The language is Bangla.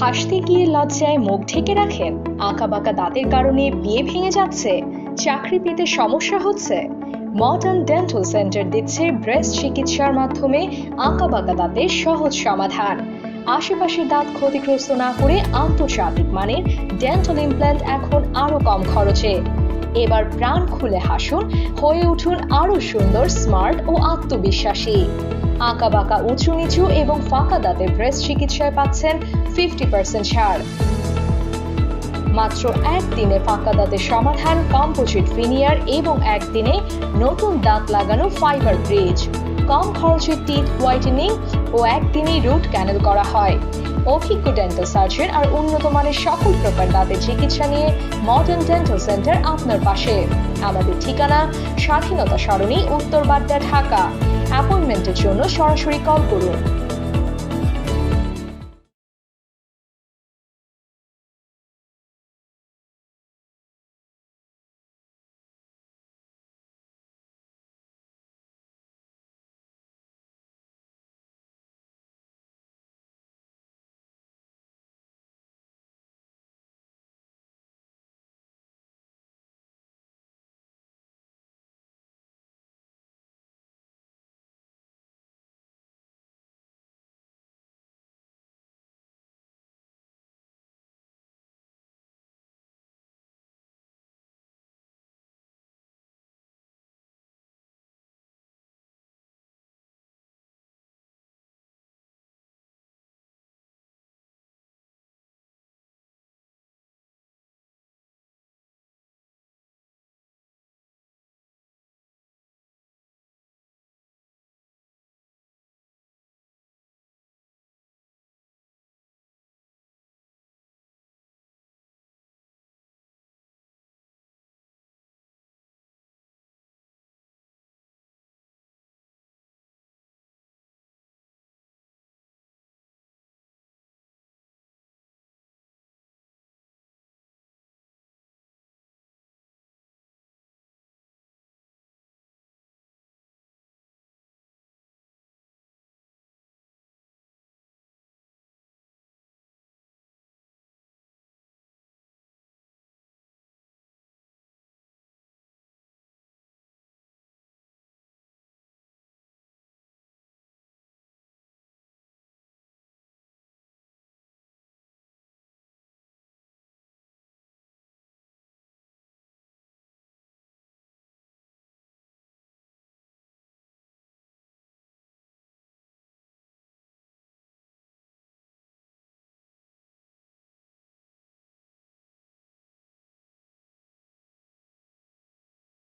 হাসতে গিয়ে লজ্জায় মুখ ঢেকে রাখেন। আঁকা বাঁকা দাঁতের কারণে বিয়ে ভেঙে যাচ্ছে। চাকরি পেতে সমস্যা হচ্ছে। মডার্ন ডেন্টাল সেন্টার দিচ্ছে ব্রেস্ট চিকিৎসার মাধ্যমে আঁকা বাঁকা দাঁতের সহজ সমাধান। আশেপাশের দাঁত ক্ষতিগ্রস্ত না করে আন্তর্জাতিক মানের ডেন্টাল ইমপ্ল্যান্ট এখন আরও কম খরচে। এবার প্রাণ খুলে হাসুন, হয়ে উঠুন আরও সুন্দর, স্মার্ট ও আত্মবিশ্বাসী। আঁকা বাঁকা উঁচু নিচু এবং ফাঁকা দাঁতের ব্রেস্ট চিকিৎসায় পাচ্ছেন ফিফটি পার্সেন্ট ছাড় মাত্র একদিনে ফাঁকা দাঁতের সমাধান কম্পোজিট ফিনিয়ার এবং একদিনে নতুন দাঁত লাগানো ফাইবার ব্রিজ কম খরচে টিথ হোয়াইটেনিং ও একদিনেই রুট ক্যানেল করা হয়। অভিজ্ঞ ডেন্টাল সার্জন আর উন্নত মানের সকল প্রকার দাঁতের চিকিৎসা নিয়ে মডার্ন ডেন্টাল সেন্টার আপনার পাশে। আমাদের ঠিকানা স্বাধীনতা সরণি, উত্তর বাড্ডা, ঢাকা। অ্যাপয়েন্টমেন্টের জন্য সরাসরি কল করুন।